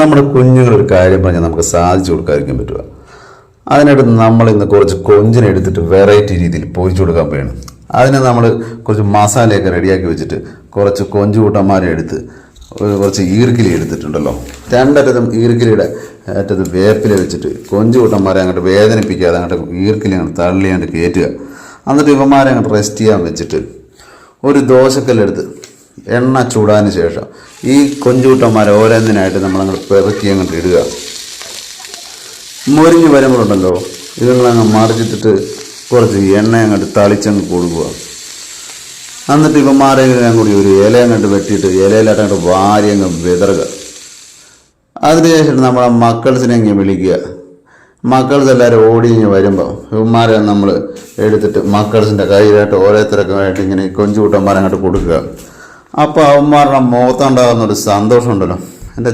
നമ്മുടെ കുഞ്ഞുങ്ങളൊരു കാര്യം പറഞ്ഞാൽ നമുക്ക് സാധിച്ചു കൊടുക്കാതിരിക്കാൻ പറ്റുക. അതിനായിട്ട് നമ്മൾ ഇന്ന് കുറച്ച് കൊഞ്ചിനെ എടുത്തിട്ട് വെറൈറ്റി രീതിയിൽ പൊരിച്ചു കൊടുക്കാൻ പോയാണ് അതിനെ നമ്മൾ കുറച്ച് മസാലയൊക്കെ റെഡിയാക്കി വെച്ചിട്ട് കുറച്ച് കൊഞ്ചു കൂട്ടന്മാരെ എടുത്ത് കുറച്ച് ഈർക്കിലി എടുത്തിട്ടുണ്ടല്ലോ. രണ്ടറ്റത്തും ഈർക്കിലിയുടെ അറ്റത്ത് വേപ്പില വെച്ചിട്ട് കൊഞ്ചു കൂട്ടന്മാരെ അങ്ങോട്ട് വേദനിപ്പിക്കാതെ അങ്ങോട്ട് ഈർക്കിലി അങ്ങോട്ട് തള്ളി അങ്ങോട്ട് കയറ്റുക. എന്നിട്ട് ഇവന്മാരെ അങ്ങോട്ട് റെസ്റ്റ് ചെയ്യാൻ വെച്ചിട്ട് ഒരു ദോശക്കല്ലെടുത്ത് എണ്ണ ചൂടാതിന് ശേഷം ഈ കൊഞ്ചുകൂട്ടന്മാരെ ഓരോന്നിനായിട്ട് നമ്മളങ്ങ് പെറുക്കി അങ്ങോട്ട് ഇടുക. മുരിഞ്ഞ് വരുമ്പോഴുണ്ടല്ലോ ഇതുങ്ങളങ്ങ് മറിച്ചിട്ടിട്ട് കുറച്ച് എണ്ണ അങ്ങോട്ട് തളിച്ചങ്ങ് കൊടുക്കുക. എന്നിട്ട് ഇവന്മാരെല്ലാം കൂടി ഒരു ഇല അങ്ങോട്ട് വെട്ടിയിട്ട് ഇലയിലായിട്ട് അങ്ങോട്ട് വാരി അങ്ങ് വിതറുക. അതിനുശേഷം നമ്മളെ മക്കൾസിനെ അങ്ങ് വിളിക്കുക. മക്കൾസ് എല്ലാവരും ഓടി ഇങ്ങനെ വരുമ്പോൾ ഇവന്മാരെ നമ്മൾ എടുത്തിട്ട് മക്കൾസിന്റെ കയ്യിലായിട്ട് ഓരോരുത്തരൊക്കെ ആയിട്ട് ഇങ്ങനെ കൊഞ്ചുകൂട്ടന്മാരെ അങ്ങോട്ട് കൊടുക്കുക. അപ്പോൾ അവന്മാരുടെ മുഖത്തുണ്ടാകുന്ന ഒരു സന്തോഷമുണ്ടല്ലോ. എന്റെ